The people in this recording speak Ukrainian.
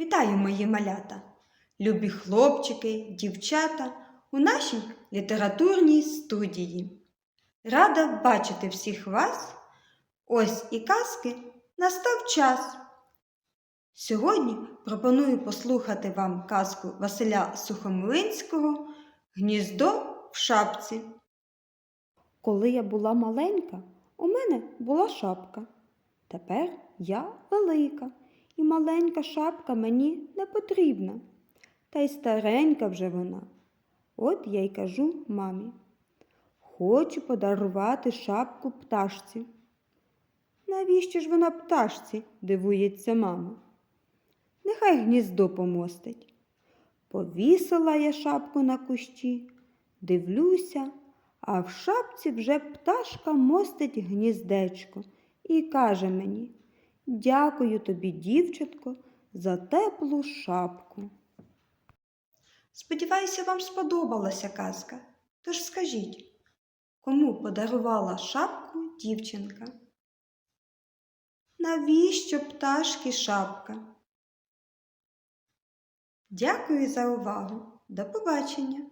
Вітаю, мої малята, любі хлопчики, дівчата у нашій літературній студії. Рада бачити всіх вас. Ось і казки настав час. Сьогодні пропоную послухати вам казку Василя Сухомлинського Гніздо в шапці. Коли я була маленька, у мене була шапка. Тепер я велика, і маленька шапка мені не потрібна. Та й старенька вже вона. От я й кажу мамі. Хочу подарувати шапку пташці. Навіщо ж вона пташці? дивується мама. Нехай гніздо помостить. Повісила я шапку на кущі, дивлюся, а в шапці вже пташка мостить гніздечко і каже мені Дякую тобі, дівчатко, за теплу шапку. Сподіваюся, вам сподобалася казка. Тож скажіть, кому подарувала шапку дівчинка? Навіщо пташки шапка? Дякую за увагу. До побачення!